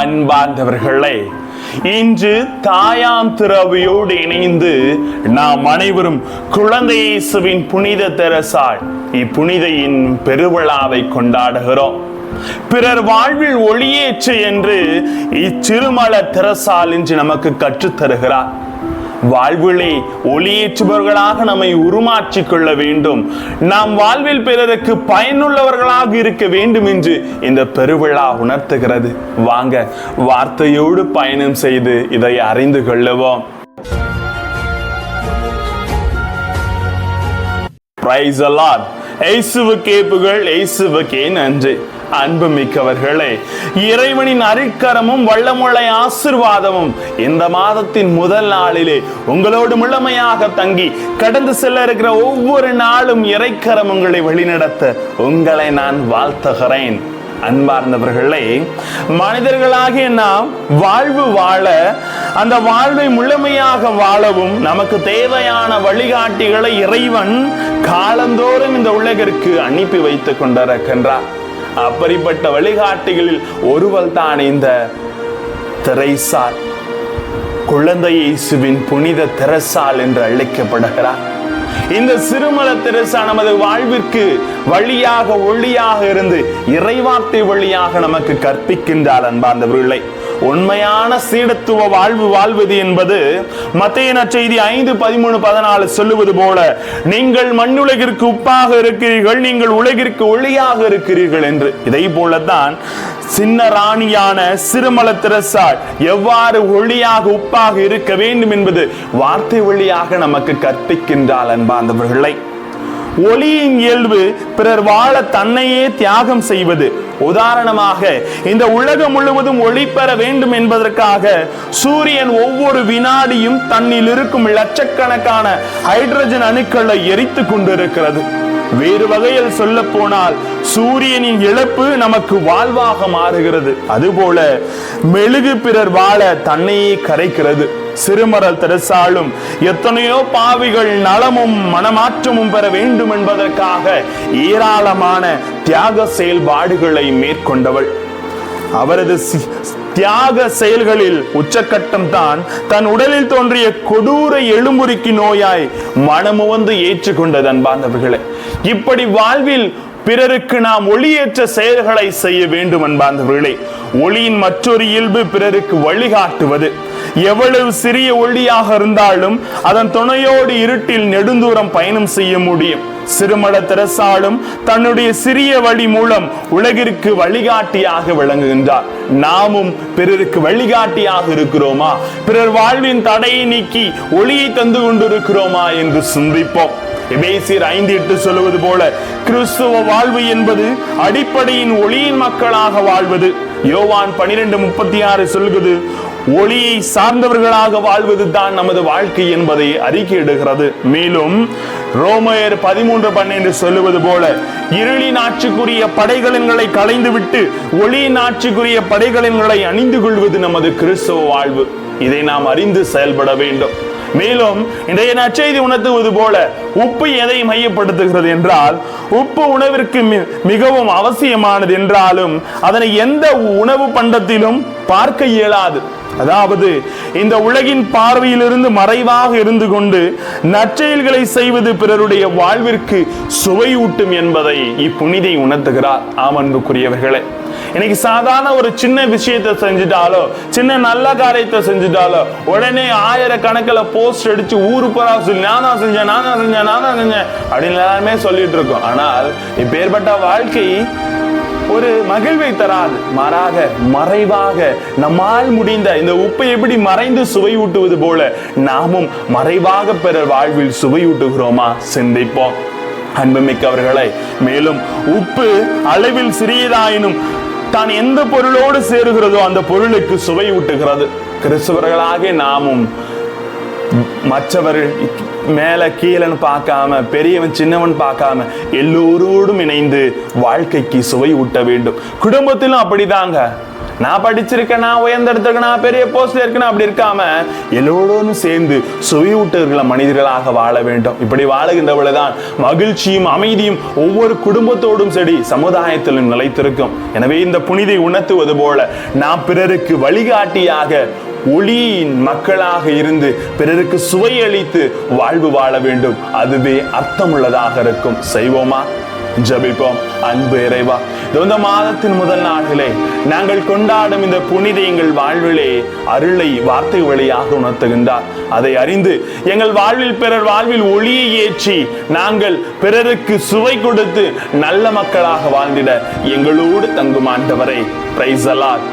அன்பார்ந்தவர்களே இன்று தாயாம் திரவியோடு இணைந்து நாம் அனைவரும் குழந்தை இயேசுவின் புனித தெரசால் இப்புனிதையின் பெருவிழாவை கொண்டாடுகிறோம். பிறர் வாழ்வில் ஒளியேற்று என்று இச்சிறுமல தெரசால் இன்று நமக்கு கற்றுத் தருகிறார் வாழ்விலே ஒளியேற்றுபவர்களாக நம்மை உருமாற்றிக் கொள்ள வேண்டும். நாம் வாழ்வில் பிறருக்கு பயனுள்ளவர்களாக இருக்க வேண்டும் என்று இந்த பெருவிழா உணர்த்துகிறது. வாங்க வார்த்தையோடு பயணம் செய்து இதை அறிந்து கொள்ளுவோம். பிரைஸ் அலாட் எய்சுவுக்கே புகழ் எய்சுவுக்கே நன்றி. அன்பு மிக்கவர்களே இறைவனின் அரிக்கரமும் வல்லமுள்ள ஆசிர்வாதமும் இந்த மாதத்தின் முதல் நாளிலே உங்களோடு முழுமையாக தங்கி கடந்து செல்ல இருக்கிற ஒவ்வொரு நாளும் இறைக்கரம் உங்களை வழிநடத்த உங்களை நான் வாழ்த்துகிறேன். அன்பார்ந்தவர்களே மனிதர்களாகிய நாம் வாழ்வு வாழ அந்த வாழ்வை முழுமையாக வாழவும் நமக்கு தேவையான வழிகாட்டிகளை இறைவன் காலந்தோறும் இந்த உலகிற்கு அனுப்பி வைத்துக் கொண்டிருக்கின்றார். அப்படிப்பட்ட வழிகாட்டிகளில் ஒருவள் தான் இந்த திரைசால் குழந்தை இயேசுவின் புனித திரசால் என்று அழைக்கப்படுகிறார். இந்த சிறுமல தெரசா நமது வாழ்விற்கு வழியாக ஒளியாக இருந்து இறைவார்த்தை வழியாக நமக்கு கற்பிக்கின்றார் அன்பார்ந்தவர்களை. உண்மையான சீடத்துவ வாழ்வு வாழ்வது என்பது மத்திய நற்செய்தி ஐந்து பதிமூணு பதினாலு சொல்லுவது போல நீங்கள் மண்ணுலகிற்கு உப்பாக இருக்கிறீர்கள் நீங்கள் உலகிற்கு ஒளியாக இருக்கிறீர்கள் என்று. இதை போலத்தான் சின்ன ராணியான சிறுமல திரசால் எவ்வாறு ஒளியாக உப்பாக இருக்க வேண்டும் என்பது வார்த்தை வழியாக நமக்கு கற்பிக்கின்றாள் அன்பாந்தவர்களை ஒளியின் இயல்பு பிறர் வாழ தன்னையே தியாகம் செய்வது. உதாரணமாக இந்த உலகம் முழுவதும் ஒளி பெற வேண்டும் என்பதற்காக சூரியன் ஒவ்வொரு வினாடியும் தன்னில் இருக்கும் லட்சக்கணக்கான ஹைட்ரஜன் அணுக்களை எரித்துக் கொண்டிருக்கிறது. வேறு வகையில் சொல்ல போனால் சூரியனின் இழப்பு நமக்கு வாழ்வாக மாறுகிறது. அதுபோல மெழுகு பிறர் வாழ தன்னையே கரைக்கிறது. சிறுமரல் தெரசாலும் எத்தனையோ பாவிகள் நலமும் மனமாற்றமும் பெற வேண்டும் என்பதற்காக ஏராளமான தியாக செயல்பாடுகளை மேற்கொண்டவள். அவரது தியாக செயல்களில் உச்சக்கட்டம் தான் தன் உடலில் தோன்றிய கொடூர எழும்புரிக்கு நோயாய் மனமுவந்து ஏற்றுக்கொண்டது அன்பார்ந்தவர்களே. இப்படி வாழ்வில் பிறருக்கு நாம் ஒளியேற்ற செயல்களை செய்ய வேண்டும் அன்பார்ந்தவர்களே. ஒளியின் மற்றொரு இயல்பு பிறருக்கு வழிகாட்டுவது. எவ்வளவு சிறிய ஒளியாக இருந்தாலும் அதன் துணையோடு இருட்டில் நெடுந்தூரம் பயணம் செய்ய முடியும். சிறுமல திரசாலும் தன்னுடைய சிறிய வழி மூலம் உலகிற்கு வழிகாட்டியாக விளங்குகின்றார். நாமும் பிறருக்கு வழிகாட்டியாக இருக்கிறோமா? பிறர் வாழ்வின் தடையை நீக்கி ஒளியை தந்து கொண்டிருக்கிறோமா என்று சிந்திப்போம். எபேசியர் ஐந்து எட்டு சொல்லுவது போல கிறிஸ்துவ வாழ்வு என்பது அடிப்படையின் ஒளியின் மக்களாக வாழ்வது. யோவான் பனிரெண்டு முப்பத்தி ஆறு சொல்கிறது ஒளியை சார்ந்தவர்களாக வாழ்வது தான் நமது வாழ்க்கை என்பதை அறிக்கையிடுகிறது. மேலும் ரோமையர் பதிமூன்று பன்னெண்டு சொல்லுவது போல இருளின் ஆட்சிக்குரிய படைகளின்களை களைந்துவிட்டு ஒளியின் ஆட்சிக்குரிய படைகளின்களை அணிந்து கொள்வது நமது கிறிஸ்தவ வாழ்வு. இதை நாம் அறிந்து செயல்பட வேண்டும். மேலும் இன்றைய நற்செய்தி உணர்த்துவது போல உப்பு எதை மையப்படுத்துகிறது என்றால் உப்பு உணவிற்கு மிகவும் அவசியமானது என்றாலும் அதனை எந்த உணவு பண்டத்திலும் பார்க்க இயலாது. அதாவது இந்த உலகின் பார்வையிலிருந்து மறைவாக இருந்து கொண்டு நற்செயல்களை செய்வது பிறருடைய வாழ்விற்கு சுவையூட்டும் என்பதை இப்புனிதை உணர்த்துகிறார் ஆமன்புக்குரியவர்களே. இன்னைக்கு சாதாரண ஒரு சின்ன விஷயத்தை செஞ்சுட்டாலோ சின்ன நல்ல காரியத்தை செஞ்சுட்டாலோ உடனே ஆயிரக்கணக்கில் போஸ்ட் அடிச்சு ஊரு போறா சொல்லி நான் தான் செஞ்சேன் நான் தான் செஞ்சேன் நான் தான் செஞ்சேன் அப்படின்னு எல்லாருமே சொல்லிட்டு இருக்கோம். ஆனால் இப்பேற்பட்ட வாழ்க்கை ஒரு மகிழ்வை தராது. மாறாக மறைவாக நம்மால் முடிந்த இந்த உப்பை எப்படி மறைந்து சுவையூட்டுவது போல நாமும் மறைவாக பிறர் வாழ்வில் சுவையூட்டுகிறோமா? சிந்திப்போம். அன்புமிக்கவர்களை மேலும் உப்பு அளவில் சிறியதாயினும் தான் எந்த பொருளோடு சேருகிறதோ அந்த பொருளுக்கு சுவை ஊட்டுகிறது. கிறிஸ்தவர்களாக நாமும் மற்றவர்கள் மேல கீழன்னு பார்க்காம பெரியவன் சின்னவன் பார்க்காம எல்லோரோடும் இணைந்து வாழ்க்கைக்கு சுவை ஊட்ட வேண்டும். குடும்பத்திலும் அப்படிதாங்க. நான் படிச்சிருக்கேன் நான் உயர்ந்த இடத்துக்கு நான் பெரிய போஸ்ட்ல இருக்கேன் அப்படி இருக்காம எல்லோரோடும் சேர்ந்து சுவையூட்டுகிற மனிதர்களாக வாழ வேண்டும். இப்படி வாழுகின்ற பொழுதுதான் மகிழ்ச்சியும் அமைதியும் ஒவ்வொரு குடும்பத்தோடும் சரி சமுதாயத்திலும் நிலைத்திருக்கும். எனவே இந்த புனிதை உணர்த்துவது போல நாம் பிறருக்கு வழிகாட்டியாக ஒளியின் மக்களாக இருந்து பிறருக்கு சுவை அளித்து வாழ்வு வாழ வேண்டும். அதுவே அர்த்தமுள்ளதாக இருக்கும். செய்வோமா? ஜபிப்போம். அன்பு இறைவா இந்த மாதத்தின் முதல் நாளிலே நாங்கள் கொண்டாடும் இந்த புனித எங்கள் வாழ்விலே அருளை வார்த்தை வழியாக உணர்த்துகின்றார். அதை அறிந்து எங்கள் வாழ்வில் பிறர் வாழ்வில் ஒளியை ஏற்றி நாங்கள் பிறருக்கு சுவை கொடுத்து நல்ல மக்களாக வாழ்ந்திட எங்களோடு தங்கும் ஆண்டவரை. Price allot